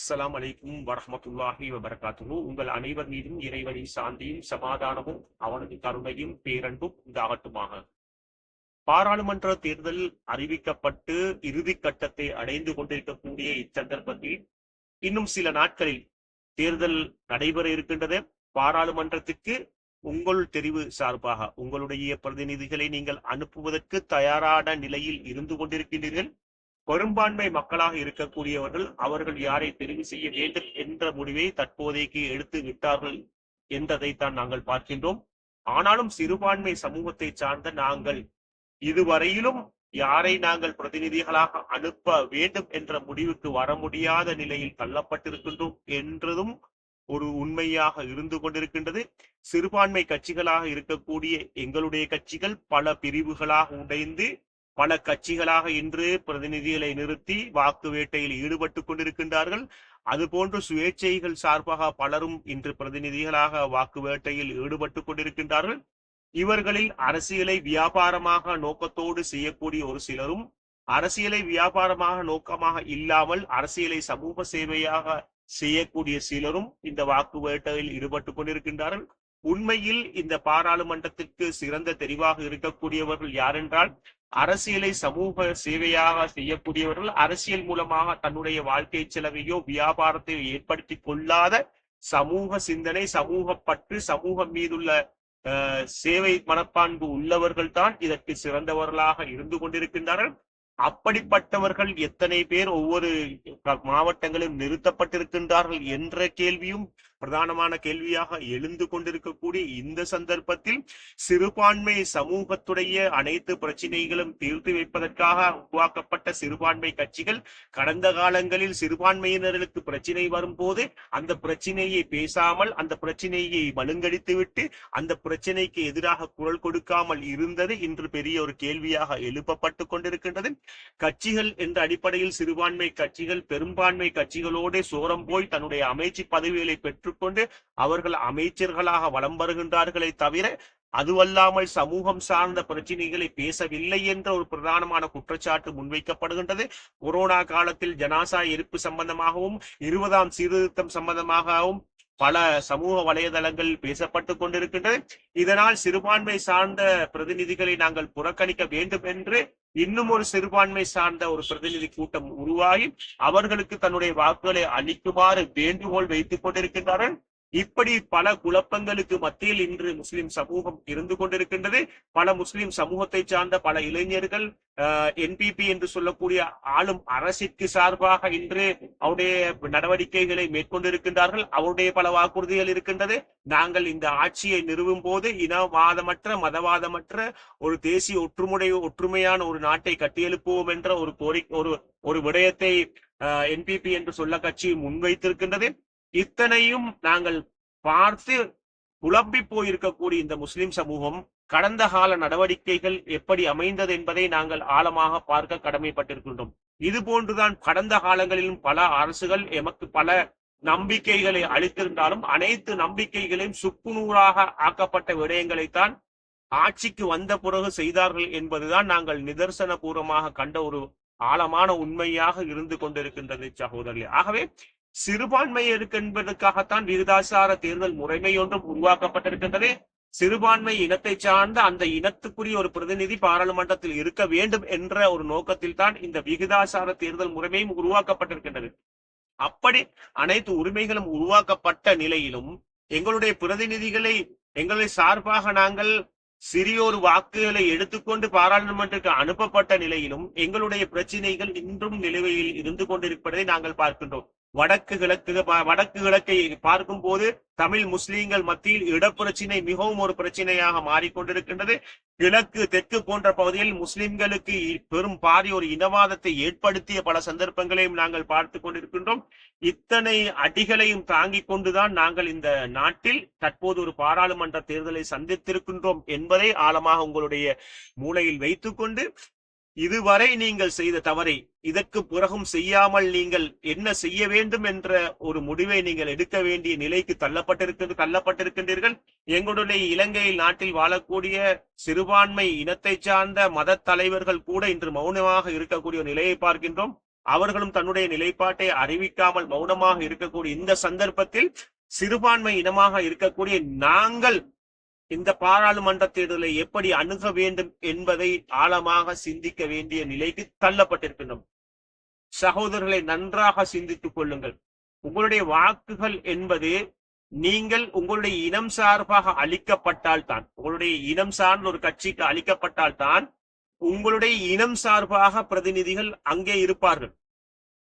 அஸ்ஸலாம் அலைக்கும் வரமத்துல்லாஹி வபரகாத்துஹு. உங்கள் அனைவர் மீதும் இறைவனின் சாந்தியும் சமாதானமும் அவனது கருணையும் பேரன்பும் உண்டாகட்டுமாக. பாராளுமன்ற தேர்தல் அறிவிக்கப்பட்டு இறுதி கட்டத்தை அடைந்து கொண்டிருக்கக்கூடிய இச்சந்தர்ப்பத்தில் இன்னும் சில நாட்களில் தேர்தல் நடைபெற இருக்கின்றது. பாராளுமன்றத்துக்கு உங்கள் தெரிவு சார்பாக உங்களுடைய பிரதிநிதிகளை நீங்கள் அனுப்புவதற்கு தயாரான நிலையில் இருந்து கொண்டிருக்கின்றீர்கள். பெரும்பான்மை மக்களாக இருக்கக்கூடியவர்கள் அவர்கள் யாரை தெரிவு செய்ய வேண்டும் என்ற முடிவை தற்போதைக்கு எடுத்து விட்டார்கள் என்றதைத்தான் நாங்கள் பார்க்கின்றோம். ஆனாலும் சிறுபான்மை சமூகத்தை சார்ந்த நாங்கள் இதுவரையிலும் யாரை நாங்கள் பிரதிநிதிகளாக அனுப்ப வேண்டும் என்ற முடிவுக்கு வர முடியாத நிலையில் தள்ளப்பட்டிருக்கின்றோம் என்றதும் ஒரு உண்மையாக இருந்து கொண்டிருக்கின்றது. சிறுபான்மை கட்சிகளாக இருக்கக்கூடிய எங்களுடைய கட்சிகள் பல பிரிவுகளாக உடைந்து பல கட்சிகளாக இன்று பிரதிநிதிகளை நிறுத்தி வாக்கு வேட்டையில் ஈடுபட்டு கொண்டிருக்கின்றார்கள். அதுபோன்று சுயேட்சைகள் சார்பாக பலரும் இன்று பிரதிநிதிகளாக வாக்கு வேட்டையில் ஈடுபட்டு கொண்டிருக்கின்றார்கள். இவர்களில் அரசியலை வியாபாரமாக நோக்கத்தோடு செய்யக்கூடிய ஒரு சிலரும் அரசியலை வியாபாரமாக நோக்கமாக இல்லாமல் அரசியலை சமூக சேவையாக செய்யக்கூடிய சிலரும் இந்த வாக்கு வேட்டையில் ஈடுபட்டு கொண்டிருக்கின்றார்கள். உண்மையில் இந்த பாராளுமன்றத்திற்கு சிறந்த தெரிவாக இருக்கக்கூடியவர்கள் யாரென்றால் அரசியலை சமூக சேவையாக செய்யக்கூடியவர்கள் அரசியல் மூலமாக தன்னுடைய வாழ்க்கை செலவையோ வியாபாரத்தையோ ஏற்படுத்தி கொள்ளாத சமூக சிந்தனை சமூக பற்று சமூகம் மீதுள்ள சேவை மனப்பான்பு உள்ளவர்கள் தான் இதற்கு சிறந்தவர்களாக இருந்து கொண்டிருக்கின்றார்கள். அப்படிப்பட்டவர்கள் எத்தனை பேர் ஒவ்வொரு மாவட்டங்களிலும் நிறுத்தப்பட்டிருக்கின்றார்கள் என்ற கேள்வியும் பிரதானமான கேள்வியாக எழுந்து கொண்டிருக்கக்கூடிய இந்த சந்தர்ப்பத்தில் சிறுபான்மை சமூகத்துடைய அனைத்து பிரச்சனைகளும் தீர்த்து வைப்பதற்காக உருவாக்கப்பட்ட சிறுபான்மை கட்சிகள் கடந்த காலங்களில் சிறுபான்மையினர்களுக்கு பிரச்சனை வரும்போது அந்த பிரச்சனையை பேசாமல் அந்த பிரச்சனையை மழுங்கடித்துவிட்டு அந்த பிரச்சனைக்கு எதிராக குரல் கொடுக்காமல் இருந்தது இன்று பெரிய ஒரு கேள்வியாக எழுப்பப்பட்டு கொண்டிருக்கின்றது. கட்சிகள் என்ற அடிப்படையில் சிறுபான்மை கட்சிகள் பெரும்பான்மை கட்சிகளோடு சோரம் போய் தன்னுடைய அமைச்சு பதவிகளை பெற்றுக்கொண்டு அவர்கள் அமைச்சர்களாக வலம் வருகின்றார்களே தவிர அதுவல்லாமல் சமூகம் சார்ந்த பிரச்சனைகளை பேசவில்லை என்ற ஒரு பிரதானமான குற்றச்சாட்டு முன்வைக்கப்படுகின்றது. கொரோனா காலத்தில் ஜனாசா எரிப்பு சம்பந்தமாகவும் இருபதாம் சீர்திருத்தம் சம்பந்தமாகவும் பல சமூக வலைதளங்கள் பேசப்பட்டு கொண்டிருக்கின்றது இதனால் சிறுபான்மை சார்ந்த பிரதிநிதிகளை நாங்கள் புறக்கணிக்க வேண்டும் என்று இன்னும் ஒரு சிறுபான்மை சார்ந்த ஒரு பிரதிநிதி கூட்டம் உருவாகி அவர்களுக்கு தன்னுடைய வாக்குகளை அளிக்குமாறு வேண்டுகோள் வைத்துக் கொண்டிருக்கின்றார்கள் இப்படி பல குழப்பங்களுக்கு மத்தியில் இன்று முஸ்லிம் சமூகம் இருந்து கொண்டிருக்கின்றது. பல முஸ்லிம் சமூகத்தை சார்ந்த பல இளைஞர்கள் என்பிபி என்று சொல்லக்கூடிய ஆளும் அரசிற்கு சார்பாக இன்று அவருடைய நடவடிக்கைகளை மேற்கொண்டிருக்கின்றார்கள். அவருடைய பல வாக்குறுதிகள் இருக்கின்றது. நாங்கள் இந்த ஆட்சியை நிறுவும் போது இனவாதமற்ற மதவாதமற்ற ஒரு தேசிய ஒற்றுமுறை ஒற்றுமையான ஒரு நாட்டை கட்டியெழுப்புவோம் என்ற ஒரு கோரிக்கை ஒரு ஒரு விடயத்தை என்பிபி என்று சொல்ல கட்சி முன்வைத்திருக்கின்றது. இத்தனையும் நாங்கள் பார்த்து குழம்பி போயிருக்கக்கூடிய இந்த முஸ்லிம் சமூகம் கடந்த கால நடவடிக்கைகள் எப்படி அமைந்தது என்பதை நாங்கள் ஆழமாக பார்க்க கடமைப்பட்டிருக்கின்றோம். இது போன்றுதான் கடந்த காலங்களிலும் பல அரசுகள் எமக்கு பல நம்பிக்கைகளை அளித்திருந்தாலும் அனைத்து நம்பிக்கைகளையும் சுக்குநூறாக ஆக்கப்பட்ட விடயங்களைத்தான் ஆட்சிக்கு வந்த பிறகு செய்தார்கள் என்பதுதான் நாங்கள் நிதர்சன பூர்வமாக கண்ட ஒரு ஆழமான உண்மையாக இருந்து கொண்டிருக்கின்றது சகோதரி ஆகவே சிறுபான்மையருக்கு என்பதற்காகத்தான் விகிதாசார தேர்தல் முறைமை ஒன்றும் உருவாக்கப்பட்டிருக்கின்றது. சிறுபான்மை இனத்தை சார்ந்த அந்த இனத்துக்குரிய ஒரு பிரதிநிதி பாராளுமன்றத்தில் இருக்க வேண்டும் என்ற ஒரு நோக்கத்தில் தான் இந்த விகிதாசார தேர்தல் முறைமையும் உருவாக்கப்பட்டிருக்கின்றது. அப்படி அனைத்து உரிமைகளும் உருவாக்கப்பட்ட நிலையிலும் எங்களுடைய பிரதிநிதிகளை எங்களுடைய சார்பாக நாங்கள் சிறியோரு வாக்குகளை எடுத்துக்கொண்டு பாராளுமன்றத்துக்கு அனுப்பப்பட்ட நிலையிலும் எங்களுடைய பிரச்சனைகள் இன்றும் நிலுவையில் இருந்து கொண்டிருப்பதை நாங்கள் பார்க்கின்றோம். வடக்கு கிழக்கு வடக்கு கிழக்கை பார்க்கும் போது தமிழ் முஸ்லீம்கள் மத்தியில் இடப்பிரச்சினை மிகவும் ஒரு பிரச்சனையாக மாறிக்கொண்டிருக்கின்றது. கிழக்கு தெற்கு போன்ற பகுதியில் முஸ்லிம்களுக்கு பெரும் பாரி ஒரு இனவாதத்தை ஏற்படுத்திய பல சந்தர்ப்பங்களையும் நாங்கள் பார்த்து கொண்டிருக்கின்றோம். இத்தனை அடிகளையும் தாங்கிக் கொண்டுதான் நாங்கள் இந்த நாட்டில் தற்போது ஒரு பாராளுமன்ற தேர்தலை சந்தித்திருக்கின்றோம் என்பதை ஆழமாக உங்களுடைய மூளையில் வைத்துக்கொண்டு இதுவரை நீங்கள் செய்த தவறை இதற்கு பிறகும் செய்யாமல் நீங்கள் என்ன செய்ய வேண்டும் என்ற ஒரு முடிவை நீங்கள் எடுக்க வேண்டிய நிலைக்கு தள்ளப்பட்டிருக்கிறது தள்ளப்பட்டிருக்கின்றீர்கள். எங்களுடைய இலங்கையில் நாட்டில் வாழக்கூடிய சிறுபான்மை இனத்தை சார்ந்த மத தலைவர்கள் கூட இன்று மௌனமாக இருக்கக்கூடிய நிலையை பார்க்கின்றோம். அவர்களும் தன்னுடைய நிலைப்பாட்டை அறிவிக்காமல் மௌனமாக இருக்கக்கூடிய இந்த சந்தர்ப்பத்தில் சிறுபான்மை இனமாக இருக்கக்கூடிய நாங்கள் இந்த பாராளுமன்ற தேர்தலை எப்படி அணுக வேண்டும் என்பதை ஆழமாக சிந்திக்க வேண்டிய நிலைக்கு தள்ளப்பட்டிருக்கின்றோம். சகோதரர்களை நன்றாக சிந்தித்துக் கொள்ளுங்கள். உங்களுடைய வாக்குகள் என்பது நீங்கள் உங்களுடைய இனம் சார்பாக அளிக்கப்பட்டால் தான் உங்களுடைய இனம் சார்ந்த ஒரு கட்சிக்கு அளிக்கப்பட்டால் தான் உங்களுடைய இனம் சார்பாக பிரதிநிதிகள் அங்கே இருப்பார்கள்.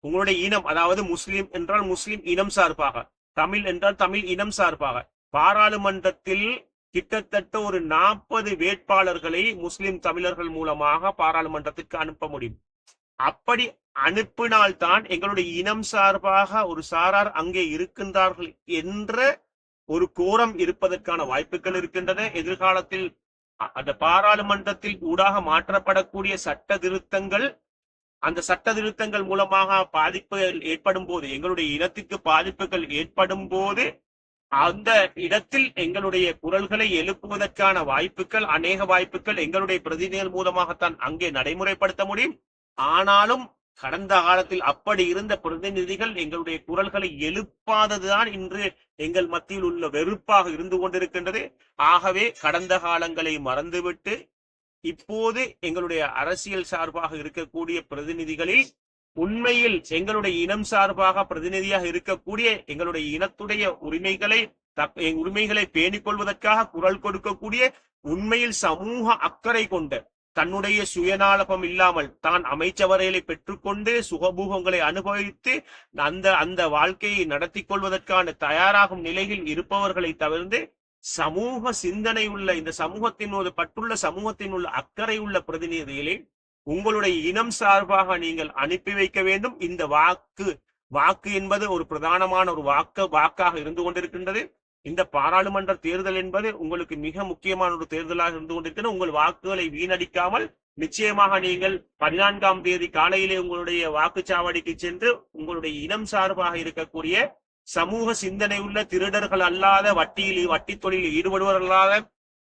உங்களுடைய இனம் அதாவது முஸ்லிம் என்றால் முஸ்லிம் இனம் சார்பாக தமிழ் என்றால் தமிழ் இனம் சார்பாக பாராளுமன்றத்தில் கிட்டத்தட்ட ஒரு நாற்பது வேட்பாளர்களை முஸ்லிம் தமிழர்கள் மூலமாக பாராளுமன்றத்திற்கு அனுப்ப முடியும். அப்படி அனுப்பினால்தான் எங்களுடைய இனம் சார்பாக ஒரு சாரார் அங்கே இருக்கின்றார்கள் என்ற ஒரு கோரம் இருப்பதற்கான வாய்ப்புகள் இருக்கின்றன. எதிர்காலத்தில் அந்த பாராளுமன்றத்தில் ஊடாக மாற்றப்படக்கூடிய சட்ட திருத்தங்கள் அந்த சட்ட திருத்தங்கள் மூலமாக பாதிப்புகள் ஏற்படும் போது எங்களுடைய இனத்துக்கு பாதிப்புகள் ஏற்படும் போது அந்த இடத்தில் எங்களுடைய குரல்களை எழுப்புவதற்கான வாய்ப்புகள் அநேக வாய்ப்புகள் எங்களுடைய பிரதிநிதிகள் மூலமாகத்தான் அங்கே நடைமுறைப்படுத்த முடியும். ஆனாலும் கடந்த காலத்தில் அப்படி இருந்த பிரதிநிதிகள் எங்களுடைய குரல்களை எழுப்பாததுதான் இன்று எங்கள் மத்தியில் உள்ள வெறுப்பாக இருந்து கொண்டிருக்கின்றது. ஆகவே கடந்த காலங்களை மறந்துவிட்டு இப்போது எங்களுடைய அரசியல் சார்பாக இருக்கக்கூடிய பிரதிநிதிகளில் உண்மையில் எங்களுடைய இனம் சார்பாக பிரதிநிதியாக இருக்கக்கூடிய எங்களுடைய இனத்துடைய உரிமைகளை உரிமைகளை பேணிக் கொள்வதற்காக குரல் கொடுக்கக்கூடிய உண்மையில் சமூக அக்கறை கொண்ட தன்னுடைய சுயநலபம் இல்லாமல் தான் அமைச்சவரைகளை பெற்றுக்கொண்டு சுகபூகங்களை அனுபவித்து அந்த அந்த வாழ்க்கையை நடத்தி கொள்வதற்கான தயாராகும் நிலையில் இருப்பவர்களை தவிர்த்து சமூக சிந்தனை உள்ள இந்த சமூகத்தின் ஒரு பட்டுள்ள சமூகத்தின் உள்ள அக்கறை உள்ள பிரதிநிதிகளை உங்களுடைய இனம் சார்பாக நீங்கள் அனுப்பி வைக்க வேண்டும். இந்த வாக்கு வாக்கு என்பது ஒரு பிரதானமான ஒரு வாக்கு வாக்காக இருந்து கொண்டிருக்கின்றது. இந்த பாராளுமன்ற தேர்தல் என்பது உங்களுக்கு மிக முக்கியமான ஒரு தேர்தலாக இருந்து கொண்டிருக்கிறது உங்கள் வாக்குகளை வீணடிக்காமல் நிச்சயமாக நீங்கள் பதினான்காம் தேதி காலையிலே உங்களுடைய வாக்குச்சாவடிக்கு சென்று உங்களுடைய இனம் சார்பாக இருக்கக்கூடிய சமூக சிந்தனை உள்ள திருடர்கள் அல்லாத வட்டியில் வட்டி தொழிலில் ஈடுபடுவர்களாக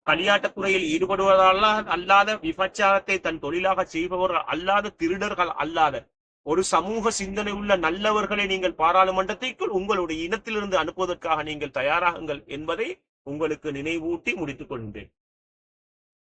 களியாட்டத்துறையில் ஈடுபடுவதால அல்லாத விபச்சாரத்தை தன் தொழிலாக செய்பவர்கள் அல்லாத திருடர்கள் அல்லாத. ஒரு சமூக சிந்தனை உள்ள நல்லவர்களை நீங்கள் பாராளுமன்றத்திற்குள் உங்களுடைய இனத்திலிருந்து அனுப்புவதற்காக நீங்கள் தயாராகுங்கள் என்பதை உங்களுக்கு நினைவூட்டி முடித்துக் கொண்டேன்